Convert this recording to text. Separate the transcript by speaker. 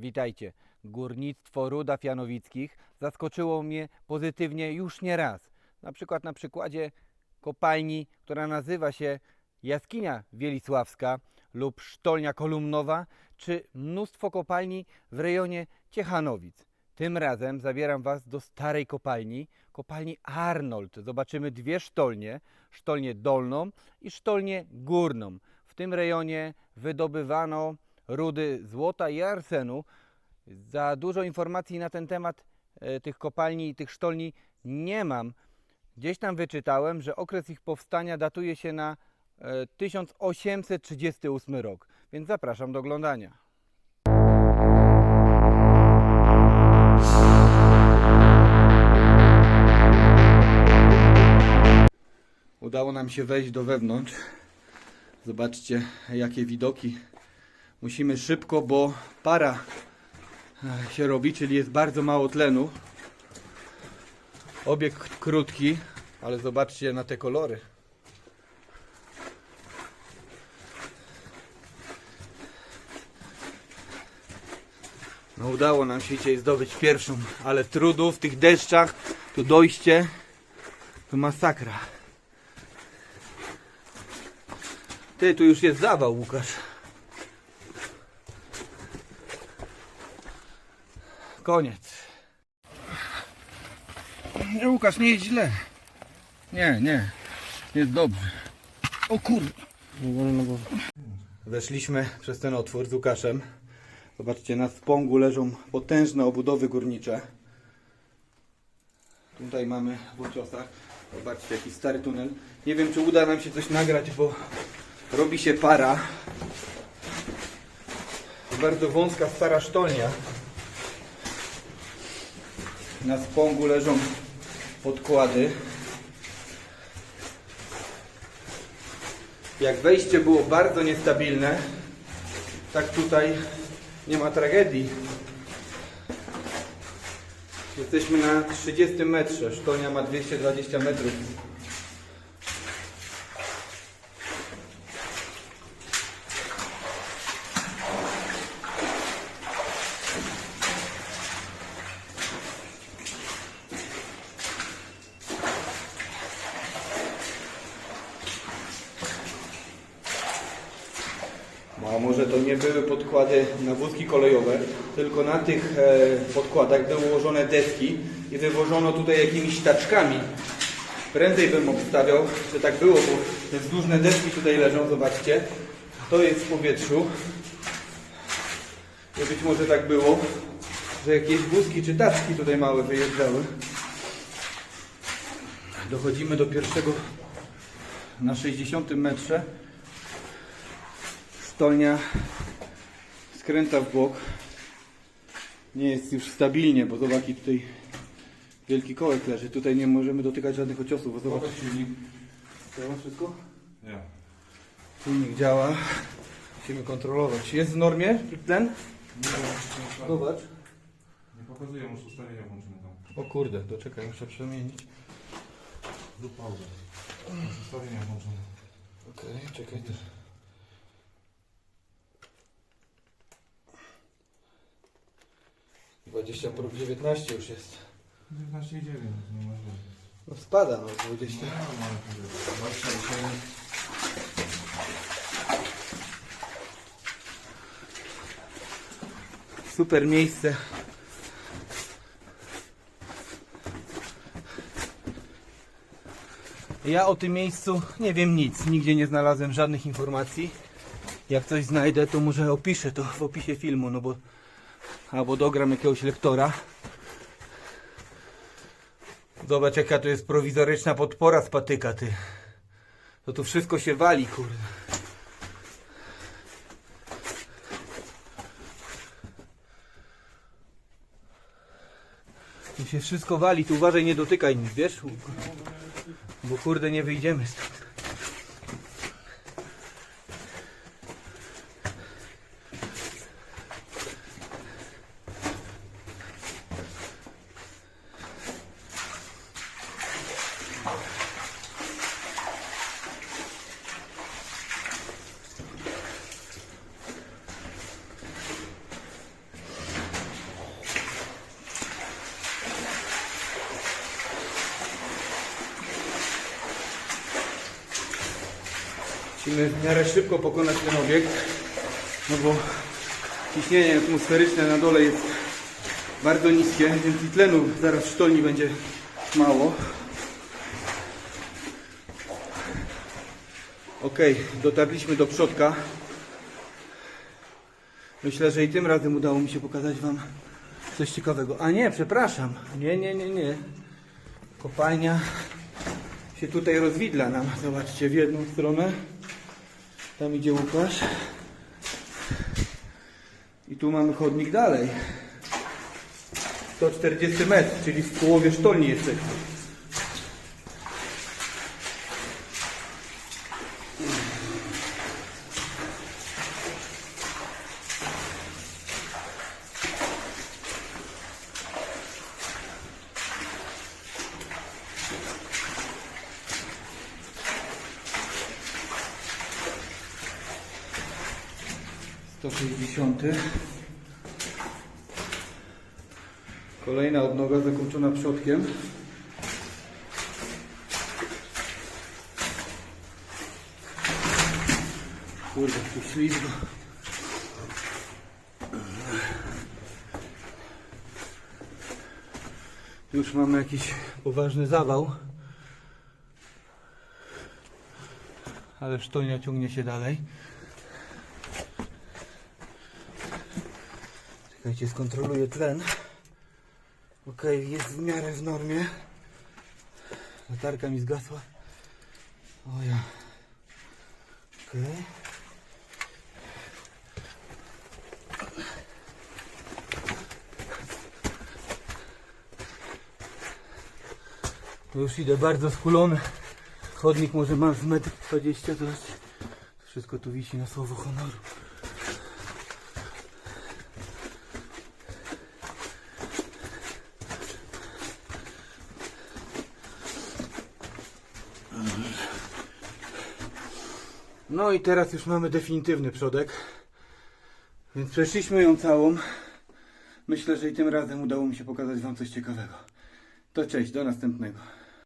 Speaker 1: Witajcie. Górnictwo Rudaw Janowickich zaskoczyło mnie pozytywnie już nie raz. Na przykład na przykładzie kopalni, która nazywa się Jaskinia Wielisławska lub Sztolnia Kolumnowa, czy mnóstwo kopalni w rejonie Ciechanowic. Tym razem zabieram Was do starej kopalni, kopalni Arnold. Zobaczymy dwie sztolnie, sztolnię dolną i sztolnię górną. W tym rejonie wydobywano rudy złota i arsenu. Za dużo informacji na ten temat e, tych kopalni i tych sztolni nie mam. Gdzieś tam wyczytałem, że okres ich powstania datuje się na e, 1838 rok, więc zapraszam do oglądania. Udało nam się wejść do wewnątrz. Zobaczcie, jakie widoki. Musimy szybko, bo para e, się robi, czyli jest bardzo mało tlenu. Obieg krótki, ale zobaczcie na te kolory. No udało nam się dzisiaj zdobyć pierwszą, ale trudu w tych deszczach, tu dojście, to masakra. Ty, tu już jest zawał, Łukasz. Koniec. Nie, Łukasz, nie jest źle. Nie, nie. Jest dobrze. O kurde. Weszliśmy przez ten otwór z Łukaszem. Zobaczcie, na spągu leżą potężne obudowy górnicze. Tutaj mamy w uciosach. Zobaczcie, jaki stary tunel. Nie wiem, czy uda nam się coś nagrać, bo robi się para. Bardzo wąska, stara sztolnia. Na spągu leżą podkłady. Jak wejście było bardzo niestabilne, tak tutaj nie ma tragedii. Jesteśmy na 30 metrze, sztolnia ma 220 metrów. A może to nie były podkłady na wózki kolejowe, tylko na tych e, podkładach były ułożone deski i wywożono tutaj jakimiś taczkami. Prędzej bym obstawiał, że tak było, bo te wzdłużne deski tutaj leżą, zobaczcie. To jest w powietrzu. I być może tak było, że jakieś wózki czy taczki tutaj małe wyjeżdżały. Dochodzimy do pierwszego na 60 metrze. Stolnia skręta w bok. Nie jest już stabilnie, bo zobacz jaki tutaj wielki kołek leży. Tutaj nie możemy dotykać żadnych ociosów, bo zobacz.
Speaker 2: silnik.
Speaker 1: Działa wszystko?
Speaker 2: Nie.
Speaker 1: Silnik działa. Musimy kontrolować. Jest w normie tlen? Zobacz.
Speaker 2: Nie pokazuję, muszę ustawienia włączymy tam.
Speaker 1: O kurde, to czekaj, muszę przemienić.
Speaker 2: Zrób pauzę. Ustawienia włączymy.
Speaker 1: Okej, czekaj też. Dwadzieścia prób 19 już jest.
Speaker 2: 19,9 nie ma źle.
Speaker 1: No spada no 20.
Speaker 2: No, no, ale to jest. 27.
Speaker 1: Super miejsce. Ja o tym miejscu nie wiem nic. Nigdzie nie znalazłem żadnych informacji. Jak coś znajdę, to może opiszę to w opisie filmu, no bo albo dogram jakiegoś lektora. Zobacz jaka to jest prowizoryczna podpora z patyka, ty. To tu wszystko się wali, kurde. Tu się wszystko wali, tu uważaj, nie dotykaj nic, wiesz? Bo kurde, nie wyjdziemy stąd. Musimy w miarę szybko pokonać ten obiekt, no bo ciśnienie atmosferyczne na dole jest bardzo niskie, więc i tlenu zaraz w sztolni będzie mało. Ok, dotarliśmy do przodka. Myślę, że i tym razem udało mi się pokazać Wam coś ciekawego. A nie, przepraszam. Nie, nie, nie, nie. Kopalnia się tutaj rozwidla nam. Zobaczcie, w jedną stronę. Tam idzie Łukasz. I tu mamy chodnik dalej. 140 metr, czyli w połowie sztolni jesteśmy. 160. Kolejna odnoga zakończona przodkiem. Kurde, tu ślizgo. Już mamy jakiś poważny zawał. Ale sztolnia ciągnie się dalej. Czekajcie, skontroluję tlen. Ok, jest w miarę w normie. Latarka mi zgasła. O ja. Ok. Już idę bardzo skulony. Chodnik może ma z metr 20, to wszystko tu wisi na słowo honoru. No i teraz już mamy definitywny przodek. Więc przeszliśmy ją całą. Myślę, że i tym razem udało mi się pokazać Wam coś ciekawego. To cześć, do następnego.